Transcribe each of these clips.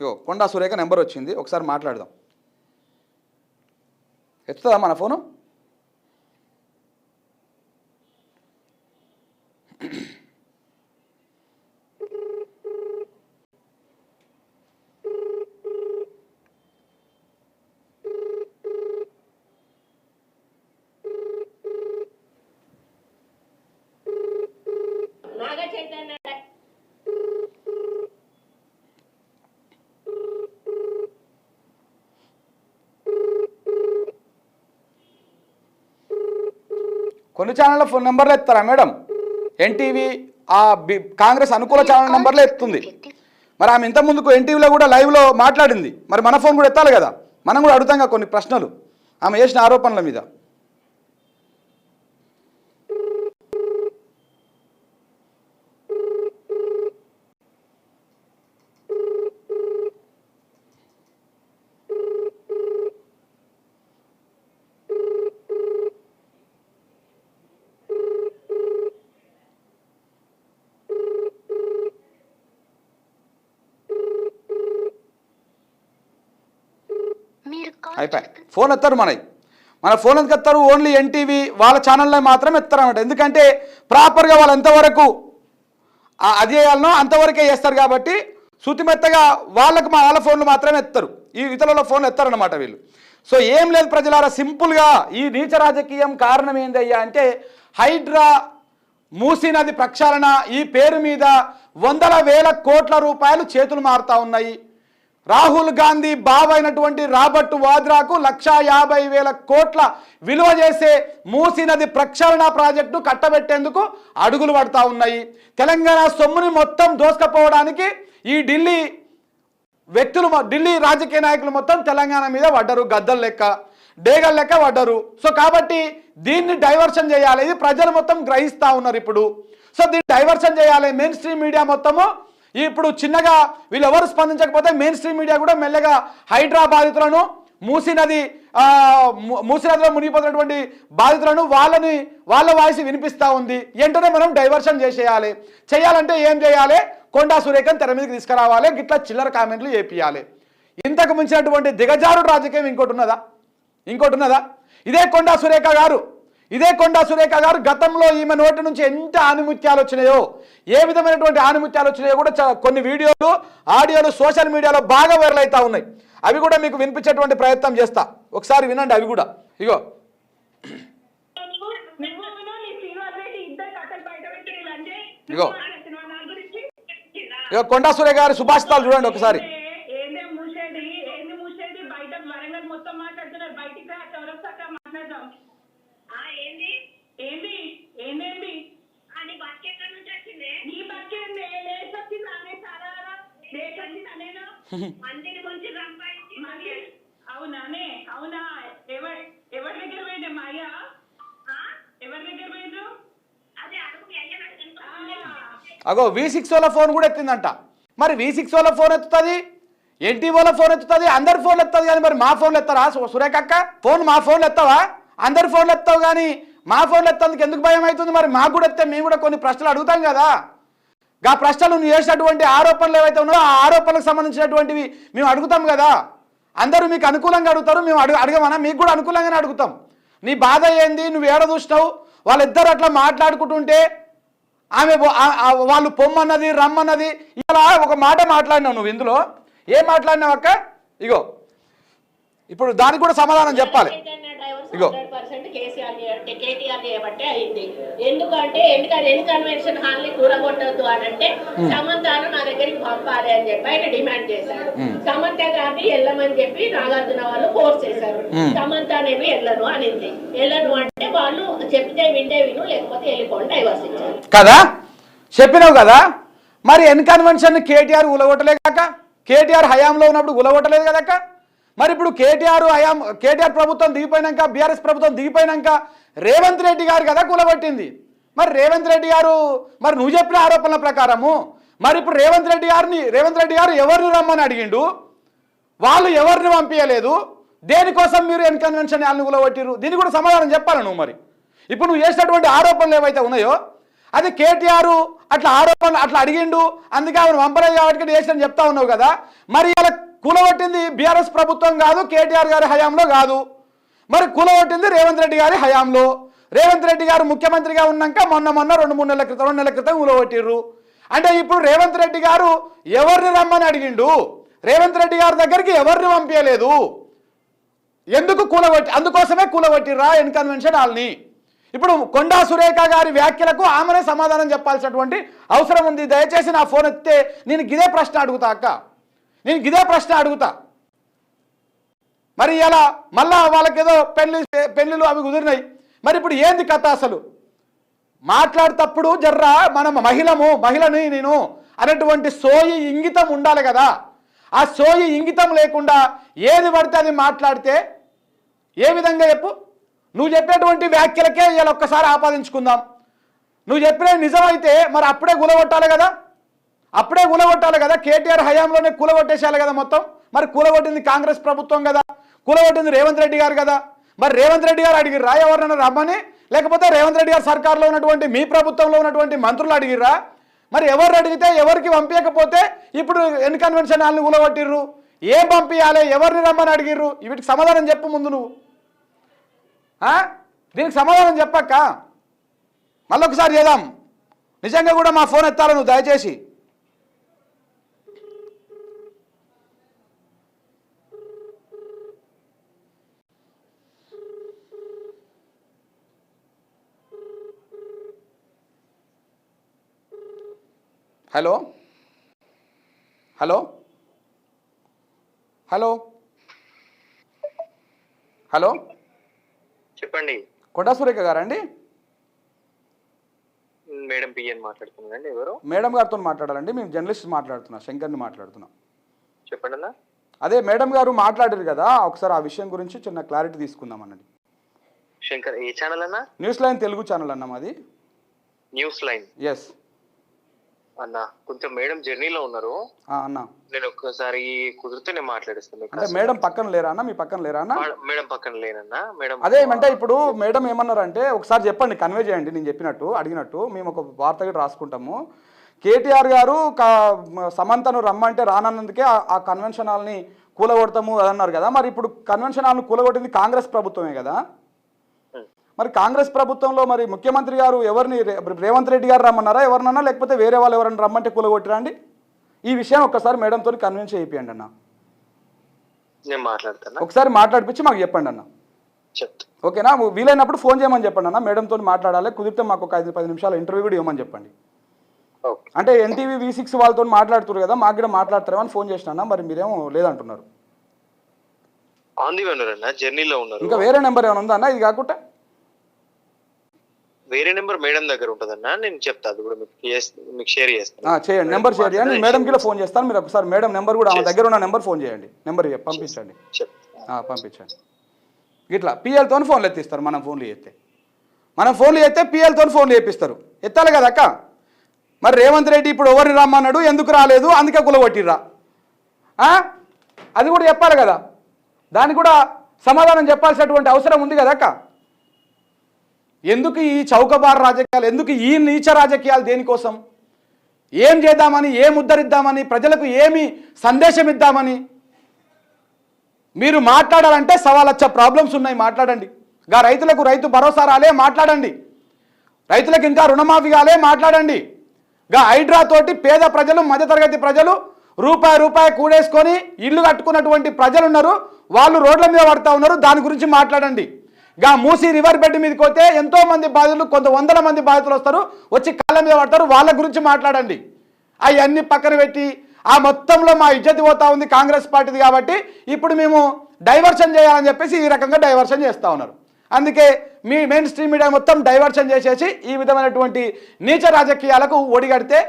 ఇగో Konda Surekha number వచ్చింది. ఒకసారి మాట్లాడదాం. ఎత్తుతుందా మన ఫోను? కొన్ని ఛానళ్ళ ఫోన్ నెంబర్లు ఎత్తారా మేడం ఎన్టీవీ ఆ బి కాంగ్రెస్ అనుకూల ఛానల్ నెంబర్లే ఎత్తుంది. మరి ఆమె ఇంత ముందుకు ఎన్టీవీలో కూడా లైవ్లో మాట్లాడింది. మరి మన ఫోన్ కూడా ఎత్తాలి కదా? మనం కూడా అడుగుతాం కొన్ని ప్రశ్నలు. ఆమె చేసిన ఆరోపణల మీద. అయిపోయి ఫోన్ ఎత్తారు మనవి మన ఫోన్ ఎందుకు ఎత్తారు? ఓన్లీ ఎన్టీవీ వాళ్ళ ఛానల్లో మాత్రం ఎత్తారు అనమాట ఎందుకంటే ప్రాపర్గా వాళ్ళు ఎంతవరకు ఆ అది చేయాలనో అంతవరకే చేస్తారు కాబట్టి శుతిమెత్తగా వాళ్ళకు మా వాళ్ళ ఫోన్లు మాత్రమే ఎత్తారు. ఈ ఇతరుల ఫోన్లు ఎత్తారనమాట వీళ్ళు. సో ఏం లేదు ప్రజలారా సింపుల్గా ఈ నీచ రాజకీయం కారణం ఏందయ్యా అంటే హైడ్రా మూసీ నది ప్రక్షాళన ఈ పేరు మీద వందల వేల కోట్ల రూపాయలు చేతులు మారుతా ఉన్నాయి. రాహుల్ గాంధీ బాబు అయినటువంటి రాబర్ట్ వాద్రాకు లక్షా యాభై వేల కోట్ల విలువ చేసే మూసీ నది ప్రక్షాళన ప్రాజెక్టు కట్టబెట్టేందుకు అడుగులు పడతా ఉన్నాయి. తెలంగాణ సొమ్ముని మొత్తం దోసుకపోవడానికి ఈ ఢిల్లీ వ్యక్తులు ఢిల్లీ రాజకీయ నాయకులు మొత్తం తెలంగాణ మీద పడ్డరు గద్దలు లెక్క డేగల లెక్క పడ్డరు. సో కాబట్టి దీన్ని డైవర్షన్ చేయాలి. ఇది ప్రజలు మొత్తం గ్రహిస్తూ ఉన్నారు ఇప్పుడు. సో దీన్ని డైవర్షన్ చేయాలి. మెయిన్ స్ట్రీమ్ మీడియా మొత్తము ఇప్పుడు చిన్నగా వీళ్ళెవరు స్పందించకపోతే మెయిన్ స్ట్రీమ్ మీడియా కూడా మెల్లగా హైడ్రా బాధితులను మూసీ నది మూసీ నదిలో మునిగిపోతున్నటువంటి బాధితులను వాళ్ళని వాళ్ళ వాయిస్ వినిపిస్తూ ఉంది. వెంటనే మనం డైవర్షన్ చేసేయాలి. చేయాలంటే ఏం చేయాలి? కొండా సురేఖను తెర మీదకి తీసుకురావాలి. గిట్లా చిల్లర కామెంట్లు చేపియాలి. ఇంతకు మించినటువంటి దిగజారుడు రాజకీయం ఇంకోటి ఉన్నదా? ఇంకోటి ఉన్నదా? ఇదే కొండా సురేఖ గారు. ఇదే కొండా సురేఖ గారు గతంలో ఈమె నోటి నుంచి ఎంత ఆనిముత్యాలు వచ్చినాయో ఏ విధమైనటువంటి ఆనుముత్యాలు వచ్చినాయో కూడా కొన్ని వీడియోలు ఆడియోలు సోషల్ మీడియాలో బాగా వైరల్ అవుతా ఉన్నాయి. అవి కూడా మీకు వినిపించేటువంటి ప్రయత్నం చేస్తా. ఒకసారి వినండి అవి కూడా. ఇగో. ఇగో. ఇగో కొండా సురేఖ గారి సుభాషితాలు చూడండి ఒకసారి ఏందే మూసేది ఏంది మూసేది బయట వరంగల్ మొత్తం మాట్లాడుతున్నారు బయటికి రా చౌరస్తాక మాట్లాడదాం ఆ ఏంది? ఏంది? ఏందేంది? ఆ నీ బస్కి ఎక్కడి నుంచి వచ్చింది? నీ బతికేంది లేచొచ్చింది అనే చాలా లేచొచ్చింది అనేనా? మందిని ముంచి సంపాదించి మరి అవునానే అవునా? ఎవరి ఎవరి దగ్గర పోయిండే మా అయ్య? ఆ? ఎవరి దగ్గర పోయిండ్రు? అదే అడుగు అయ్యా నాకు తెలుసు. అగో వి సిక్స్ వాళ్ళ ఫోన్ కూడా ఎత్తిందంట. మరి వి సిక్స్ వాళ్ళ ఫోన్ ఎత్తుతుంది? ఎన్టీ వాళ్ళ ఫోన్ ఎత్తుతుంది? అందరి ఫోన్లు ఎత్తుంది కానీ మరి మా ఫోన్లు ఎత్తారా? సు- సురేఖ అక్క ఫోన్ మా ఫోన్లు ఎత్తావా? అందరి ఫోన్లు ఎత్తావు కానీ మా ఫోన్లు ఎత్తేందుకు ఎందుకు భయం అవుతుంది మరి? మాకు కూడా ఎత్తే మేము కూడా కొన్ని ప్రశ్నలు అడుగుతాం కదా. గా ప్రశ్నలు నువ్వు చేసినటువంటి ఆరోపణలు ఏవైతే ఉన్నాయో ఆ ఆరోపణలకు సంబంధించినటువంటివి మేము అడుగుతాం కదా. అందరూ మీకు అనుకూలంగా అడుగుతారు మేము అడుగు అడగమన్నా మీకు కూడా అనుకూలంగానే అడుగుతాం. నీ బాధ ఏంది? నువ్వు ఏడ చూసినావు? వాళ్ళిద్దరు అట్లా మాట్లాడుకుంటుంటే ఆమె వాళ్ళు పొమ్మన్నది రమ్మన్నది ఇలా ఒక మాట మాట్లాడినావు నువ్వు ఇందులో. ఏం మాట్లాడినావు అక్క? ఇగో ఇప్పుడు దానికి కూడా సమాధానం చెప్పాలి. ఇగో. ఎందుకంటే ఎందుకంటే ఎన్ని కన్వెన్షన్ హాల్ని కూడగొట్టద్దు అని అంటే సమంతను నా దగ్గరికి పంపాలి అని చెప్పి ఆయన డిమాండ్ చేశారు. సమంత గారిని వెళ్ళమని చెప్పి నాగార్జున వాళ్ళు ఫోర్స్ చేశారు. సమంత అనేవి వెళ్ళను అనింది. వెళ్ళను అంటే వాళ్ళు చెప్తే వింటే విను లేకపోతే వెళ్ళిపోండి డైవర్స్ ఇచ్చారు. కదా? చెప్పినావు కదా? మరి ఎన్ కన్వెన్షన్ కేటీఆర్ ఉలగొట్టలే కాక కేటీఆర్ హయాంలో ఉన్నప్పుడు ఉలగొట్టలేదు కదక్క? మరి ఇప్పుడు కేటీఆర్ హయాం కేటీఆర్ ప్రభుత్వం దిగిపోయినాక బీఆర్ఎస్ ప్రభుత్వం దిగిపోయినాక రేవంత్ రెడ్డి గారు కదా కూలబట్టింది మరి రేవంత్ రెడ్డి గారు మరి నువ్వు చెప్పిన ఆరోపణల ప్రకారము మరి ఇప్పుడు రేవంత్ రెడ్డి గారిని రేవంత్ రెడ్డి గారు ఎవరిని రమ్మని అడిగిండు? వాళ్ళు ఎవరిని పంపించలేదు దేనికోసం మీరు ఎన్కన్వెన్షన్ వాళ్ళని కూలగొట్టిరు దీనికి కూడా సమాధానం చెప్పాలి నువ్వు మరి? ఇప్పుడు నువ్వు చేసినటువంటి ఆరోపణలు ఏవైతే ఉన్నాయో అది కేటీఆర్ అట్లా ఆరోపణలు అట్లా అడిగిండు అందుకే ఆమెను పంపలేదు కాబట్టి చేసిన చెప్తా ఉన్నావు కదా. మరి ఇలా కూలగొట్టింది బీఆర్ఎస్ ప్రభుత్వం కాదు కేటీఆర్ గారి హయాంలో కాదు. మరి కూలగొట్టింది రేవంత్ రెడ్డి గారి హయాంలో. రేవంత్ రెడ్డి గారు ముఖ్యమంత్రిగా ఉన్నాక మొన్న మొన్న రెండు మూడు నెలల క్రితం రెండు నెలల క్రితం కూలగొట్టిర్రు. అంటే ఇప్పుడు రేవంత్ రెడ్డి గారు ఎవరిని రమ్మని అడిగిండు? రేవంత్ రెడ్డి గారి దగ్గరికి ఎవరిని పంపించలేదు? ఎందుకు కూలగొట్టి అందుకోసమే కూలగొట్టిర్రా ఎన్ కన్వెన్షన్ వాళ్ళని ఇప్పుడు కొండా సురేఖ గారి వ్యాఖ్యలకు ఆమెనే సమాధానం చెప్పాల్సినటువంటి అవసరం ఉంది. దయచేసి నా ఫోన్ ఎత్తే నేను గిదే ప్రశ్న అడుగుతా అక్క. నేను ఇదే ప్రశ్న అడుగుతా. మరి ఇలా మళ్ళా వాళ్ళకేదో పెళ్ళి పెళ్ళిళ్ళు అవి కుదిరినాయి. మరి ఇప్పుడు ఏంది కథ అసలు? మాట్లాడేటప్పుడు జర్రా మనం మహిళము మహిళని నేను అనేటువంటి సోయి ఇంగితం ఉండాలి కదా. ఆ సోయి ఇంగితం లేకుండా ఏది పడితే అది మాట్లాడితే ఏ విధంగా చెప్పు? నువ్వు చెప్పేటువంటి వ్యాఖ్యలకే ఇలా ఒక్కసారి ఆపాదించుకుందాం. నువ్వు చెప్పినది నిజమైతే మరి అప్పుడే గులగొట్టాలి కదా. అప్పుడే కూలగొట్టాలి కదా. కేటీఆర్ హయాంలోనే కూలగొట్టేసేయాలి కదా మొత్తం. మరి కూలగొట్టింది కాంగ్రెస్ ప్రభుత్వం కదా. కూలగొట్టింది రేవంత్ రెడ్డి గారు కదా. మరి రేవంత్ రెడ్డి గారు అడిగిర్రా ఎవరినైనా రమ్మని లేకపోతే రేవంత్ రెడ్డి గారు సర్కార్లో ఉన్నటువంటి మీ ప్రభుత్వంలో ఉన్నటువంటి మంత్రులు అడిగిర్రా? మరి ఎవరు అడిగితే ఎవరికి పంపించకపోతే ఇప్పుడు ఎన్ని కన్వెన్షన్ హాల్ని కూలగొట్టిర్రు. ఏం పంపించాలి ఎవరిని రమ్మని అడిగిర్రు? వీటికి సమాధానం చెప్పు ముందు నువ్వు. దీనికి సమాధానం చెప్పక్క. మళ్ళొకసారి చేద్దాం. నిజంగా కూడా మా ఫోన్ ఎత్తాలి నువ్వు? దయచేసి. హలో? హలో? హలో? హలో? చెప్పండి. కొండా సురేఖ గారండి? మేడం పిఎన్ మాట్లాడుతున్నానండి ఎవరు? మేడం గారితో మాట్లాడాలండి మేము జర్నలిస్ట్ మాట్లాడుతున్నా శంకర్ని మాట్లాడుతున్నాం. చెప్పండి అన్న. అదే మేడం గారు మాట్లాడారు కదా ఒకసారి ఆ విషయం గురించి చిన్న క్లారిటీ తీసుకుందాం అన్నది. శంకర్ ఏ ఛానల్ అన్న? న్యూస్ లైన్ తెలుగు ఛానల్ అన్న మాది. News line. ఎస్ అన్న కొంచెం మేడం జర్నీలో ఉన్నారు. అన్న. నేను ఒక్కసారి కుదిరితే నేను మాట్లాడిస్తాను అంటే మేడం పక్కన లేరా అన్న? మీ పక్కన లేరా అన్న? మేడం పక్కన లేనన్నా? మేడం అదే ఏమంటే ఇప్పుడు మేడం ఏమన్నారంటే ఒకసారి చెప్పండి కన్వే చేయండి నేను చెప్పినట్టు అడిగినట్టు. మేము ఒక వార్త కూడా రాసుకుంటాము. కేటీఆర్ గారు సమంతను రమ్మంటే రానన్నందుకే ఆ- కన్వెన్షన్ హాల్ని కూలగొడతాము అని అన్నారు కదా. మరి ఇప్పుడు కన్వెన్షన్ హాల్ని కూలగొట్టింది కాంగ్రెస్ ప్రభుత్వమే కదా. మరి కాంగ్రెస్ ప్రభుత్వంలో మరి ముఖ్యమంత్రి గారు ఎవరిని రేవంత్ రెడ్డి గారు రమ్మన్నారా ఎవరినన్నా? లేకపోతే వేరే వాళ్ళు ఎవరైనా రమ్మంటే కూలగొట్టిరా అండి? ఈ విషయం ఒక్కసారి మేడంతో కన్విన్స్ చేయిపోయండి అన్న. నేను మాట్లాడతాను? ఒకసారి మాట్లాడిపించి మాకు చెప్పండి అన్న. ఓకేనా? వీలైనప్పుడు ఫోన్ చేయమని చెప్పండి అన్న. మేడంతో మాట్లాడాలి. కుదిరితే మాకు ఒక ఐదు పది నిమిషాల ఇంటర్వ్యూ కూడా ఇవ్వమని చెప్పండి. అంటే ఎన్టీవీ వి సిక్స్ వాళ్ళతో మాట్లాడుతున్నారు కదా మాకు కూడా మాట్లాడతారేమని ఫోన్ చేసినా మరి మీరేమో లేదంటున్నారు. ఆన్ ది వే ఉన్నారు అన్న జర్నీలో ఉన్నారు. ఇంకా వేరే నెంబర్ ఏమైనా ఉందా అన్న? ఇది కాకుండా? వేరే నెంబర్ మేడం దగ్గర ఉంటుందన్న నేను చెప్తా అది కూడా మీకు మీకు షేర్ ఆ, చేస్తాను చేయండి నెంబర్ షేర్ చేయండి. మేడంకి కూడా ఫోన్ చేస్తాను మీరు ఒకసారి మేడం నెంబర్ కూడా ఆమె దగ్గర ఉన్న నెంబర్ ఫోన్ చేయండి. నెంబర్ పంపించండి. పంపించండి. ఇట్లా పిఎల్తో ఫోన్లు ఎత్తిస్తారు మనం ఫోన్లు చేస్తే మనం ఫోన్లు చేస్తే పిఎల్తో ఫోన్లు చేపిస్తారు ఎత్తాలి కదా అక్క? మరి రేవంత్ రెడ్డి ఇప్పుడు ఎవరిని రమ్మన్నాడు ఎందుకు రాలేదు అందుకే కులగొట్టిర్రా ఆ? అది కూడా చెప్పాలి కదా. దానికి కూడా సమాధానం చెప్పాల్సినటువంటి అవసరం ఉంది కదా అక్క? ఎందుకు ఈ చౌకబారు రాజకీయాలు ఎందుకు ఈ నీచ రాజకీయాలు దేనికోసం? ఏం చేద్దామని ఏం ఉద్ధరిద్దామని ప్రజలకు ఏమి సందేశం ఇద్దామని? మీరు మాట్లాడాలంటే సవాలచ్చ ప్రాబ్లమ్స్ ఉన్నాయి మాట్లాడండి. గా రైతులకు రైతు భరోసా రాలే మాట్లాడండి. రైతులకు ఇంకా రుణమాఫీ కాలే మాట్లాడండి. గా హైడ్రా తోటి పేద ప్రజలు మధ్యతరగతి ప్రజలు రూపాయి రూపాయి కూడేసుకొని ఇల్లు కట్టుకున్నటువంటి ప్రజలు ఉన్నారు వాళ్ళు రోడ్ల మీద పడతా ఉన్నారు దాని గురించి మాట్లాడండి. గా మూసి రివర్ బెడ్ మీదకి పోతే ఎంతో మంది బాధితులు కొంత వందల మంది బాధితులు వస్తారు. వచ్చి కాళ్ళ మీద పడతారు. వాళ్ళ గురించి మాట్లాడండి. అవన్నీ పక్కన పెట్టి ఆ మొత్తంలో మా ఇజ్జతి పోతా ఉంది కాంగ్రెస్ పార్టీది కాబట్టి ఇప్పుడు మేము డైవర్షన్ చేయాలని చెప్పేసి ఈ రకంగా డైవర్షన్ చేస్తూ ఉన్నారు. అందుకే మీ మెయిన్ స్ట్రీమ్ మీడియా మొత్తం డైవర్షన్ చేసేసి ఈ విధమైనటువంటి నీచ రాజకీయాలకు ఒడిగడితే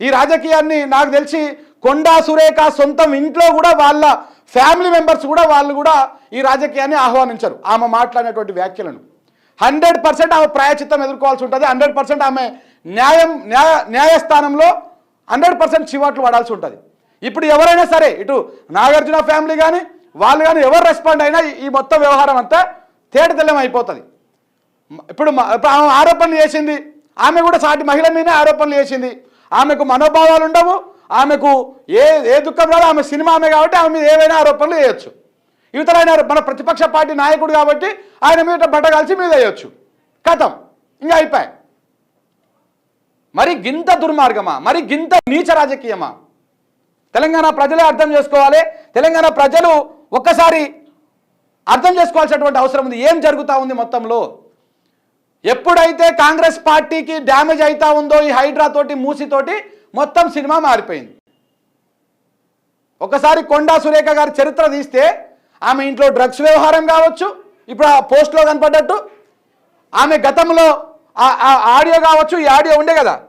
ఈ రాజకీయాన్ని నాకు తెలిసి కొండా సురేఖ సొంతం ఇంట్లో కూడా వాళ్ళ ఫ్యామిలీ మెంబర్స్ కూడా వాళ్ళు కూడా ఈ రాజకీయాన్ని ఆహ్వానించరు. ఆమె మాట్లాడినటువంటి వ్యాఖ్యలను. హండ్రెడ్ పర్సెంట్ ఆమె ప్రాయచిత్తం ఎదుర్కోవాల్సి ఉంటుంది. హండ్రెడ్ పర్సెంట్ ఆమె న్యాయం న్యాయ న్యాయస్థానంలో హండ్రెడ్ పర్సెంట్ చివాట్లు పడాల్సి ఉంటుంది. ఇప్పుడు ఎవరైనా సరే ఇటు నాగార్జున ఫ్యామిలీ కానీ వాళ్ళు కానీ ఎవరు రెస్పాండ్ అయినా ఈ- మొత్తం వ్యవహారం అంతా తేటతెల్లం అయిపోతుంది. ఇప్పుడు ఆమె ఆరోపణలు చేసింది. ఆమె కూడా సాటి మహిళ మీదే ఆరోపణలు చేసింది. ఆమెకు మనోభావాలు ఉండవు. ఆమెకు ఏ ఏ దుఃఖం రాదు ఆమె సినిమా ఆమె కాబట్టి ఆమె మీద ఏవైనా ఆరోపణలు వేయొచ్చు ఇవతలైన మన ప్రతిపక్ష పార్టీ నాయకుడు కాబట్టి ఆయన మీద బట్టగాల్చి మీద వేయొచ్చు. కథం. ఇంకా అయిపోయి మరి గింత దుర్మార్గమా? మరి గింత నీచ రాజకీయమా? తెలంగాణ ప్రజలే అర్థం చేసుకోవాలి. తెలంగాణ ప్రజలు ఒక్కసారి అర్థం చేసుకోవాల్సినటువంటి అవసరం ఉంది. ఏం జరుగుతూ ఉంది మొత్తంలో? ఎప్పుడైతే కాంగ్రెస్ పార్టీకి డ్యామేజ్ అవుతా ఉందో ఈ హైడ్రా తోటి మూసితోటి మొత్తం సినిమా మారిపోయింది. ఒకసారి కొండా సురేఖ గారి చరిత్ర తీస్తే ఆమె ఇంట్లో డ్రగ్స్ వ్యవహారం కావచ్చు ఇప్పుడు ఆ పోస్ట్లో కనపడ్డట్టు ఆమె గతంలో ఆ ఆ ఆడియో కావచ్చు ఈ ఆడియో ఉండే కదా.